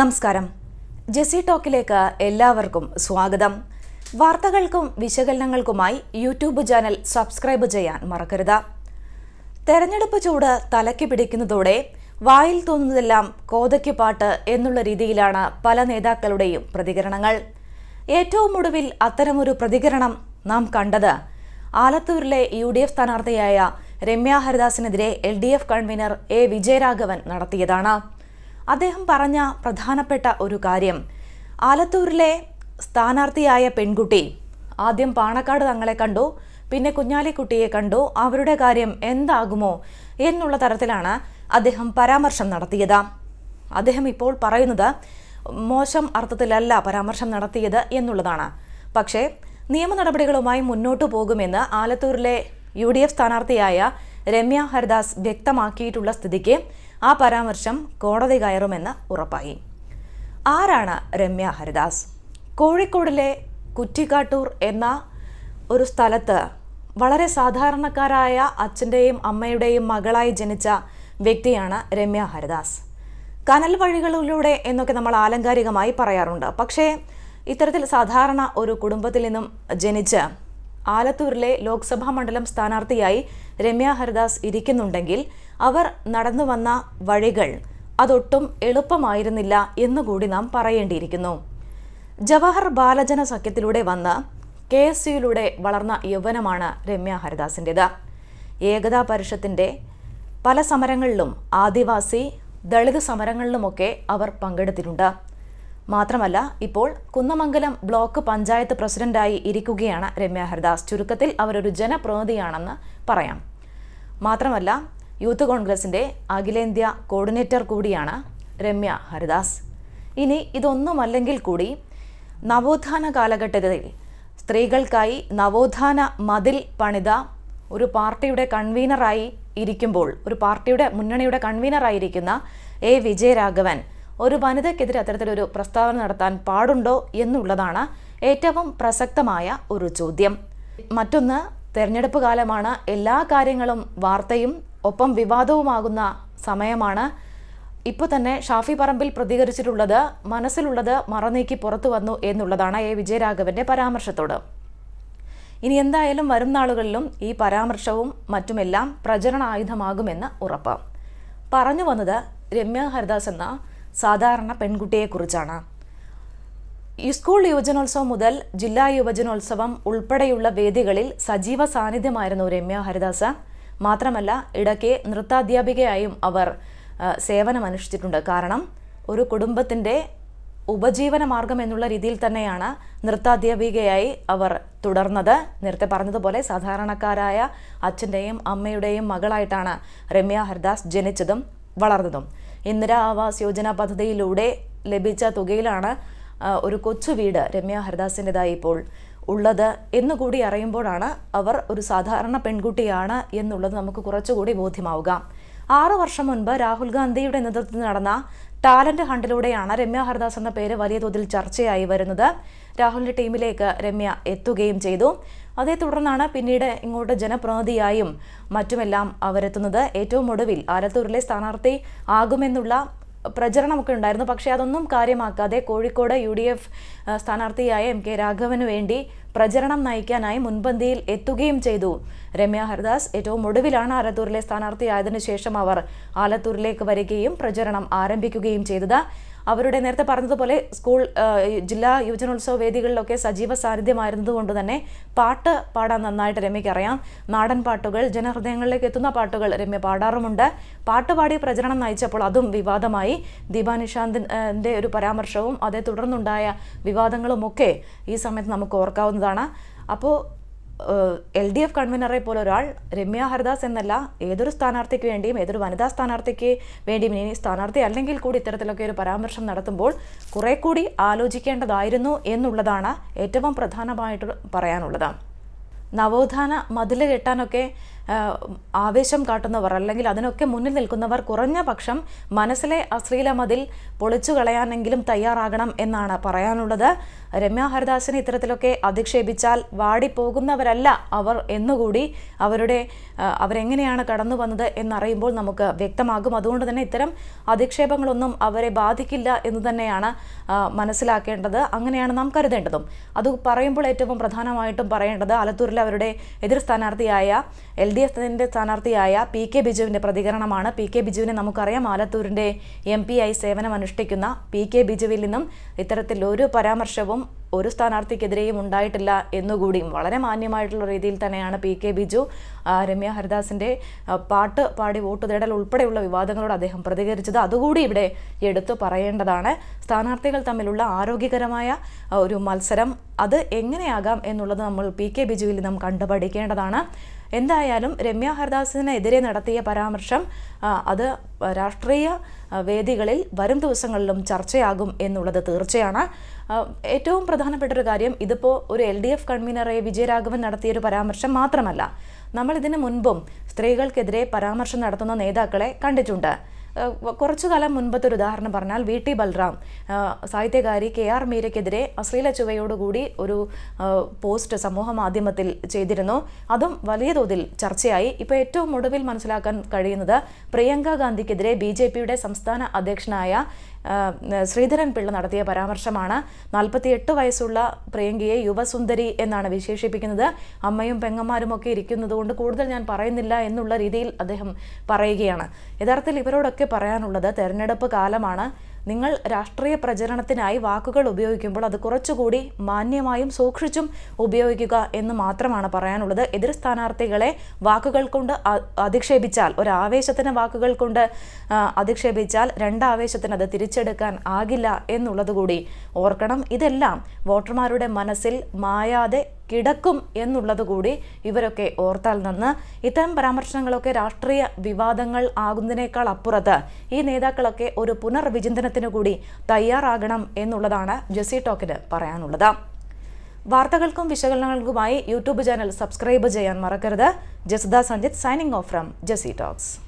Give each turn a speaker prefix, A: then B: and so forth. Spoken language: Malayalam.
A: നമസ്കാരം. ജെസി ടോക്കിലേക്ക് എല്ലാവർക്കും സ്വാഗതം. വാർത്തകൾക്കും വിശകലനങ്ങൾക്കുമായി യൂട്യൂബ് ചാനൽ സബ്സ്ക്രൈബ് ചെയ്യാൻ മറക്കരുത്. തെരഞ്ഞെടുപ്പ് ചൂട് തലയ്ക്ക് പിടിക്കുന്നതോടെ വായിൽ തോന്നുന്നതെല്ലാം കോതയ്ക്ക് പാട്ട് എന്നുള്ള രീതിയിലാണ് പല നേതാക്കളുടെയും പ്രതികരണങ്ങൾ. ഏറ്റവും ഒടുവിൽ അത്തരമൊരു പ്രതികരണം നാം കണ്ടത് ആലത്തൂരിലെ യു ഡി എഫ് സ്ഥാനാർത്ഥിയായ Ramya ഹരിദാസിനെതിരെ L D F convener A Vijayaraghavan നടത്തിയതാണ്. അദ്ദേഹം പറഞ്ഞ പ്രധാനപ്പെട്ട ഒരു കാര്യം. ആലത്തൂരിലെ സ്ഥാനാർത്ഥിയായ പെൺകുട്ടി ആദ്യം പാണക്കാട് തങ്ങളെ കണ്ടു പിന്നെ കുഞ്ഞാലിക്കുട്ടിയെ കണ്ടു. അവരുടെ കാര്യം എന്താകുമോ എന്നുള്ള തരത്തിലാണ് അദ്ദേഹം പരാമർശം നടത്തിയത്. അദ്ദേഹം ഇപ്പോൾ പറയുന്നത് മോശം അർത്ഥത്തിലല്ല പരാമർശം നടത്തിയത് എന്നുള്ളതാണ്. പക്ഷേ നിയമ നടപടികളുമായി മുന്നോട്ടു പോകുമെന്ന് ആലത്തൂരിലെ യു ഡി എഫ് സ്ഥാനാർത്ഥിയായ രമ്യ ഹരിദാസ് വ്യക്തമാക്കിയിട്ടുള്ള സ്ഥിതിക്ക് ആ പരാമർശം കോടതി കയറുമെന്ന് ഉറപ്പായി. ആരാണ് രമ്യ ഹരിദാസ്? കോഴിക്കോടിലെ കുറ്റിക്കാട്ടൂർ എന്ന ഒരു സ്ഥലത്ത് വളരെ സാധാരണക്കാരായ അച്ഛന്റെയും അമ്മയുടെയും മകളായി ജനിച്ച വ്യക്തിയാണ് രമ്യ ഹരിദാസ്. കനൽ വഴികളിലൂടെ എന്നൊക്കെ നമ്മൾ ആലങ്കാരികമായി പറയാറുണ്ട്. പക്ഷേ ഇത്തരത്തിൽ സാധാരണ ഒരു കുടുംബത്തിൽ നിന്നും ജനിച്ച് ആലത്തൂരിലെ ലോക്സഭാ മണ്ഡലം സ്ഥാനാർത്ഥിയായി രമ്യ ഹരിദാസ് ഇരിക്കുന്നുണ്ടെങ്കിൽ അവർ നടന്നു വന്ന വഴികൾ അതൊട്ടും എളുപ്പമായിരുന്നില്ല എന്നുകൂടി നാം പറയേണ്ടിയിരിക്കുന്നു. ജവഹർ ബാലജന സഖ്യത്തിലൂടെ വന്ന കെ എസ് യുയിലൂടെ വളർന്ന യൗവനമാണ് രമ്യ ഹരിദാസിന്റെത് ഏകതാ പരിഷത്തിന്റെ പല സമരങ്ങളിലും ആദിവാസി ദളിത് സമരങ്ങളിലുമൊക്കെ അവർ പങ്കെടുത്തിട്ടുണ്ട്. മാത്രമല്ല ഇപ്പോൾ കുന്നമംഗലം ബ്ലോക്ക് പഞ്ചായത്ത് പ്രസിഡന്റായി ഇരിക്കുകയാണ് രമ്യ ഹരിദാസ്. ചുരുക്കത്തിൽ അവരൊരു ജനപ്രതിനിധിയാണെന്ന് പറയാം. മാത്രമല്ല യൂത്ത് കോൺഗ്രസിന്റെ അഖിലേന്ത്യാ കോർഡിനേറ്റർ കൂടിയാണ് രമ്യ ഹരിദാസ്. ഇനി ഇതൊന്നുമല്ലെങ്കിൽ കൂടി നവോത്ഥാന കാലഘട്ടത്തിൽ സ്ത്രീകൾക്കായി നവോത്ഥാന മതിൽ പണിത ഒരു പാർട്ടിയുടെ കൺവീനറായി ഇരിക്കുമ്പോൾ ഒരു പാർട്ടിയുടെ മുന്നണിയുടെ കൺവീനറായിരിക്കുന്ന എ. വിജയരാഘവൻ ഒരു വനിതയ്ക്കെതിരെ അത്തരത്തിലൊരു പ്രസ്താവന നടത്താൻ പാടുണ്ടോ എന്നുള്ളതാണ് ഏറ്റവും പ്രസക്തമായ ഒരു ചോദ്യം. മറ്റൊന്ന് തെരഞ്ഞെടുപ്പ് കാലമാണ് എല്ലാ കാര്യങ്ങളും വാർത്തയും ഒപ്പം വിവാദവുമാകുന്ന സമയമാണ് ഇപ്പോൾ തന്നെ ഷാഫി പറമ്പിൽ പ്രതികരിച്ചിട്ടുള്ളത് മനസ്സിലുള്ളത് മറനീക്കി പുറത്തു വന്നു എന്നുള്ളതാണ് എ വിജയരാഘവന്റെ പരാമർശത്തോട്. ഇനി എന്തായാലും വരും നാളുകളിലും ഈ പരാമർശവും മറ്റുമെല്ലാം പ്രചരണ ആയുധമാകുമെന്ന് ഉറപ്പ്. പറഞ്ഞു വന്നത് രമ്യ ഹരിദാസ് എന്ന സാധാരണ പെൺകുട്ടിയെക്കുറിച്ചാണ്. സ്കൂൾ യുവജനോത്സവം മുതൽ ജില്ലാ യുവജനോത്സവം ഉൾപ്പെടെയുള്ള വേദികളിൽ സജീവ സാന്നിധ്യമായിരുന്നു രമ്യ ഹരിദാസ്. മാത്രമല്ല ഇടയ്ക്ക് നൃത്താധ്യാപികയായും അവർ സേവനമനുഷ്ഠിച്ചിട്ടുണ്ട്. കാരണം ഒരു കുടുംബത്തിന്റെ ഉപജീവന മാർഗം എന്നുള്ള രീതിയിൽ തന്നെയാണ് നൃത്താധ്യാപികയായി അവർ തുടർന്നത്. നേരത്തെ പറഞ്ഞതുപോലെ സാധാരണക്കാരായ അച്ഛന്റെയും അമ്മയുടെയും മകളായിട്ടാണ് രമ്യ ഹർദാസ് ജനിച്ചതും വളർന്നതും. ഇന്ദിരാ ആവാസ് യോജന പദ്ധതിയിലൂടെ ലഭിച്ച തുകയിലാണ് ഒരു കൊച്ചു വീട് രമ്യ ഹരിദാസിന്റെതായി ഇപ്പോൾ ഉള്ളത് എന്നുകൂടി അറിയുമ്പോഴാണ് അവർ ഒരു സാധാരണ പെൺകുട്ടിയാണ് എന്നുള്ളത് നമുക്ക് കുറച്ചുകൂടി ബോധ്യമാവുക. ആറു വർഷം മുൻപ് രാഹുൽ ഗാന്ധിയുടെ നേതൃത്വത്തിൽ നടന്ന ടാലന്റ് ഹണ്ടിലൂടെയാണ് രമ്യ ഹർദാസ് എന്ന പേര് വലിയ തോതിൽ ചർച്ചയായി വരുന്നത്. രാഹുലിന്റെ ടീമിലേക്ക് രമ്യ എത്തുകയും ചെയ്തു. അതേ തുടർന്നാണ് പിന്നീട് ഇങ്ങോട്ട് ജനപ്രതിനിധിയായും മറ്റുമെല്ലാം അവരെത്തുന്നത്. ഏറ്റവും ഒടുവിൽ ആലത്തൂരിലെ സ്ഥാനാർത്ഥി ആകുമെന്നുള്ള പ്രചരണമൊക്കെ ഉണ്ടായിരുന്നു. പക്ഷേ അതൊന്നും കാര്യമാക്കാതെ കോഴിക്കോട് യു ഡി എഫ് സ്ഥാനാർത്ഥിയായ എം കെ രാഘവന് വേണ്ടി പ്രചരണം നയിക്കാനായി മുൻപന്തിയിൽ എത്തുകയും ചെയ്തു. രമ്യ ഹരിദാസ് ഏറ്റവും ഒടുവിലാണ് ആലത്തൂരിലെ സ്ഥാനാർത്ഥിയായതിനു ശേഷം അവർ ആലത്തൂരിലേക്ക് വരികയും പ്രചരണം ആരംഭിക്കുകയും ചെയ്തത്. അവരുടെ നേരത്തെ പറഞ്ഞതുപോലെ സ്കൂൾ ജില്ലാ യുവജനോത്സവ വേദികളിലൊക്കെ സജീവ സാന്നിധ്യമായിരുന്നതുകൊണ്ട് തന്നെ പാട്ട് പാടാൻ നന്നായിട്ട് രമ്യയ്ക്ക് അറിയാം. നാടൻ പാട്ടുകൾ ജനഹൃദയങ്ങളിലേക്ക് എത്തുന്ന പാട്ടുകൾ രമ്യ പാടാറുമുണ്ട്. പാട്ട് പാടി പ്രചരണം നയിച്ചപ്പോൾ അതും വിവാദമായി. ദീപാ നിഷാന്തിന്റെ ഒരു പരാമർശവും അതേ തുടർന്നുണ്ടായ വിവാദങ്ങളുമൊക്കെ ഈ സമയത്ത് നമുക്ക് ഓർക്കാവുന്നതാണ്. അപ്പോൾ എൽ ഡി എഫ് കൺവീനറെ പോലെ ഒരാൾ രമ്യ ഹരിദാസ് എന്നല്ല ഏതൊരു സ്ഥാനാർത്ഥിക്ക് വേണ്ടിയും ഏതൊരു വനിതാ സ്ഥാനാർത്ഥിക്ക് വേണ്ടിയും ഇനി സ്ഥാനാർത്ഥി അല്ലെങ്കിൽ കൂടി ഇത്തരത്തിലൊക്കെ ഒരു പരാമർശം നടത്തുമ്പോൾ കുറെ കൂടി ആലോചിക്കേണ്ടതായിരുന്നു എന്നുള്ളതാണ് ഏറ്റവും പ്രധാനമായിട്ട് പറയാനുള്ളത്. നവോത്ഥാന മതിൽ കെട്ടാനൊക്കെ ആവേശം കാട്ടുന്നവർ അല്ലെങ്കിൽ അതിനൊക്കെ മുന്നിൽ നിൽക്കുന്നവർ കുറഞ്ഞ പക്ഷം മനസ്സിലെ അശ്ലീല മതിൽ പൊളിച്ചു കളയാനെങ്കിലും തയ്യാറാകണം എന്നാണ് പറയാനുള്ളത്. രമ്യ ഹരിദാസിനെ ഇത്തരത്തിലൊക്കെ അധിക്ഷേപിച്ചാൽ വാടിപ്പോകുന്നവരല്ല അവർ എന്നുകൂടി അവരുടെ അവരെങ്ങനെയാണ് കടന്നു വന്നത് എന്നറിയുമ്പോൾ നമുക്ക് വ്യക്തമാകും. അതുകൊണ്ട് തന്നെ ഇത്തരം അധിക്ഷേപങ്ങളൊന്നും അവരെ ബാധിക്കില്ല എന്ന് തന്നെയാണ് മനസ്സിലാക്കേണ്ടത്. അങ്ങനെയാണ് നാം കരുതേണ്ടതും. അത് പറയുമ്പോൾ ഏറ്റവും പ്രധാനമായിട്ടും പറയേണ്ടത് ആലത്തൂരിലെ അവരുടെ എതിർ സ്ഥാനാർത്ഥിയായ എൽ ഡി എഫിന്റെ സ്ഥാനാർത്ഥിയായ പി കെ ബിജുവിന്റെ പ്രതികരണമാണ്. പി കെ ബിജുവിനെ നമുക്കറിയാം ആലത്തൂരിന്റെ എം പി ആയി സേവനം അനുഷ്ഠിക്കുന്ന പി കെ ബിജുവിൽ നിന്നും ഇത്തരത്തിൽ ഒരു പരാമർശവും ഒരു സ്ഥാനാർത്ഥിക്കെതിരെയും ഉണ്ടായിട്ടില്ല എന്നുകൂടിയും വളരെ മാന്യമായിട്ടുള്ള രീതിയിൽ തന്നെയാണ് പി കെ ബിജു രമ്യ ഹരിദാസിന്റെ ആ, പാട്ട് പാടി വോട്ട് തേടൽ ഉൾപ്പെടെയുള്ള വിവാദങ്ങളോട് അദ്ദേഹം പ്രതികരിച്ചത്. അതുകൂടി ഇവിടെ എടുത്തു പറയേണ്ടതാണ്. സ്ഥാനാർത്ഥികൾ തമ്മിലുള്ള ആരോഗ്യകരമായ ഒരു മത്സരം അത് എങ്ങനെയാകാം എന്നുള്ളത് നമ്മൾ പി കെ ബിജുവിൽ നാം കണ്ടുപഠിക്കേണ്ടതാണ്. എന്തായാലും രമ്യ ഹർദാസിനെതിരെ നടത്തിയ പരാമർശം അത് രാഷ്ട്രീയ വേദികളിൽ വരും ദിവസങ്ങളിലും ചർച്ചയാകും എന്നുള്ളത് തീർച്ചയാണ്. ഏറ്റവും പ്രധാനപ്പെട്ട ഒരു കാര്യം ഇതിപ്പോൾ ഒരു എൽ ഡി എഫ് കൺവീനറെ വിജയരാഘവൻ നടത്തിയൊരു പരാമർശം മാത്രമല്ല നമ്മൾ ഇതിനു മുൻപും സ്ത്രീകൾക്കെതിരെ പരാമർശം നടത്തുന്ന നേതാക്കളെ കണ്ടിട്ടുണ്ട്. കുറച്ചു കാലം മുൻപത്തെ ഒരു ഉദാഹരണം പറഞ്ഞാൽ വി ടി ബൽറാം സാഹിത്യകാരി കെ ആർ മീരയ്ക്കെതിരെ അശ്ലീല ചുവയോടുകൂടി ഒരു പോസ്റ്റ് സമൂഹ മാധ്യമത്തിൽ ചെയ്തിരുന്നു. അതും വലിയ തോതിൽ ചർച്ചയായി. ഇപ്പോൾ ഏറ്റവും ഒടുവിൽ മനസ്സിലാക്കാൻ കഴിയുന്നത് പ്രിയങ്ക ഗാന്ധിക്കെതിരെ ബി സംസ്ഥാന അധ്യക്ഷനായ ശ്രീധരൻ പിള്ള നടത്തിയ പരാമർശമാണ്. നാൽപ്പത്തിയെട്ട് വയസ്സുള്ള പ്രിയങ്കയെ യുവസുന്ദരി എന്നാണ് വിശേഷിപ്പിക്കുന്നത്. അമ്മയും പെങ്ങന്മാരും ഒക്കെ ഇരിക്കുന്നത് കൊണ്ട് കൂടുതൽ ഞാൻ പറയുന്നില്ല എന്നുള്ള രീതിയിൽ അദ്ദേഹം പറയുകയാണ്. യഥാർത്ഥത്തിൽ ഇവരോടൊക്കെ പറയാനുള്ളത് തെരഞ്ഞെടുപ്പ് കാലമാണ്. നിങ്ങൾ രാഷ്ട്രീയ പ്രചരണത്തിനായി വാക്കുകൾ ഉപയോഗിക്കുമ്പോൾ അത് കുറച്ചുകൂടി മാന്യമായും സൂക്ഷിച്ചും ഉപയോഗിക്കുക എന്ന് മാത്രമാണ് പറയാനുള്ളത്. എതിർ സ്ഥാനാർത്ഥികളെ വാക്കുകൾ കൊണ്ട് അധിക്ഷേപിച്ചാൽ ഒരു ആവേശത്തിന് വാക്കുകൾ കൊണ്ട് അധിക്ഷേപിച്ചാൽ രണ്ടാവേശത്തിന് അത് തിരിച്ചെടുക്കാൻ ആകില്ല എന്നുള്ളത് കൂടി ഓർക്കണം. ഇതെല്ലാം വോട്ടർമാരുടെ മനസ്സിൽ മായാതെ കിടക്കും എന്നുള്ളത് കൂടി ഇവരൊക്കെ ഓർത്താൽ നിന്ന് ഇത്തരം പരാമർശങ്ങളൊക്കെ രാഷ്ട്രീയ വിവാദങ്ങൾ ആകുന്നതിനേക്കാൾ അപ്പുറത്ത് ഈ നേതാക്കളൊക്കെ ഒരു പുനർവിചിന്തനത്തിനു കൂടി തയ്യാറാകണം എന്നുള്ളതാണ് ജെസി ടോക്കിന് പറയാനുള്ളത്. വാർത്തകൾക്കും വിശകലനങ്ങൾക്കുമായി യൂട്യൂബ് ചാനൽ സബ്സ്ക്രൈബ് ചെയ്യാൻ മറക്കരുത്. ജസ്ദ Sanjith signing off from JC talks.